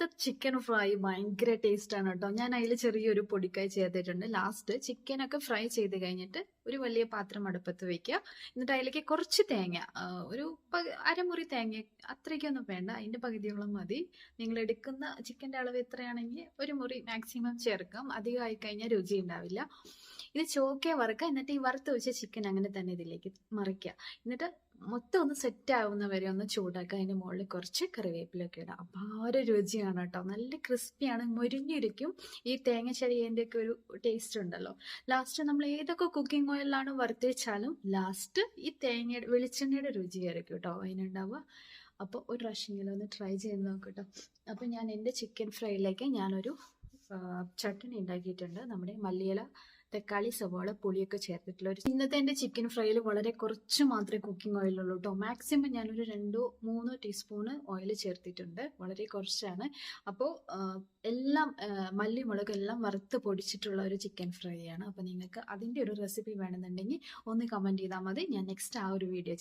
ഇന്നത്തെ chicken fry ഭയങ്കര taste ആണ് കേട്ടോ. ഞാൻ അതിൽ ചെറിയൊരു പൊടിക്കായി ചേർത്തിട്ടുണ്ട്. ലാസ്റ്റ് ചിക്കനൊക്കെ ഫ്രൈ ചെയ്ത് കഴിഞ്ഞിട്ട് ഒരു വലിയ പാത്രം അടുപ്പത്ത് വെക്കുക. എന്നിട്ട് അതിലേക്ക് കുറച്ച് തേങ്ങ ഒരു അരമുറി തേങ്ങ അത്രയ്ക്കൊന്നും വേണ്ട. അതിന്റെ പകുതിയോളം മതി. നിങ്ങൾ എടുക്കുന്ന ചിക്കന്റെ അളവ് എത്രയാണെങ്കിൽ ഒരു മുറി മാക്സിമം ചേർക്കാം. അധികം ആയി കഴിഞ്ഞാൽ രുചി ഉണ്ടാവില്ല. ഇത് ചോക്കെ വറുക്കുക. എന്നിട്ട് ഈ വറുത്ത് വെച്ച ചിക്കൻ അങ്ങനെ തന്നെ ഇതിലേക്ക് മറിക്കുക. എന്നിട്ട് മൊത്തം ഒന്ന് സെറ്റ് ആവുന്ന വരെ ഒന്ന് ചൂടാക്കുക. അതിന്റെ മുകളിൽ കുറച്ച് കറിവേപ്പിലൊക്കെ ഇടാം. അപാര രുചിയാണ് കേട്ടോ. നല്ല ക്രിസ്പിയാണ് മുരിഞ്ഞിരിക്കും. ഈ തേങ്ങ ചരിയേന്റെ ഒക്കെ ഒരു ടേസ്റ്റ് ഉണ്ടല്ലോ. ലാസ്റ്റ് നമ്മൾ ഏതൊക്കെ കുക്കിംഗ് ഓയിലാണ് വറുത്ത് വെച്ചാലും ലാസ്റ്റ് ഈ തേങ്ങയുടെ വെളിച്ചെണ്ണയുടെ രുചിയായിരിക്കും കേട്ടോ അതിനുണ്ടാവുക. അപ്പോൾ ഒരു പ്രാവശ്യമെങ്കിലും ഒന്ന് ട്രൈ ചെയ്ത് നോക്കട്ടോ അപ്പോൾ ഞാൻ എന്റെ ചിക്കൻ ഫ്രൈയിലേക്ക് ഞാനൊരു ചട്നി ഉണ്ടാക്കിയിട്ടുണ്ട്. നമ്മുടെ മല്ലിയില തക്കാളി സവാള പുളിയൊക്കെ ചേർത്തിട്ടുള്ള ഒരു ഇന്നത്തെ എന്റെ ചിക്കൻ ഫ്രൈയിൽ വളരെ കുറച്ച് മാത്രമേ കുക്കിംഗ് ഓയിലുള്ളൂ കേട്ടോ മാക്സിമം ഞാനൊരു രണ്ടോ മൂന്നോ ടീസ്പൂണ് ഓയിൽ ചേർത്തിട്ടുണ്ട്. വളരെ കുറച്ചാണ്. അപ്പോൾ എല്ലാം മല്ലി മുളക് എല്ലാം വറുത്ത് പൊടിച്ചിട്ടുള്ള ഒരു ചിക്കൻ ഫ്രൈ ആണ് അപ്പോൾ നിങ്ങൾക്ക് അതിന്റെ ഒരു റെസിപ്പി വേണമെന്നുണ്ടെങ്കിൽ ഒന്ന് കമന്റ് ചെയ്താൽ മതി. ഞാൻ നെക്സ്റ്റ് ആ ഒരു വീഡിയോ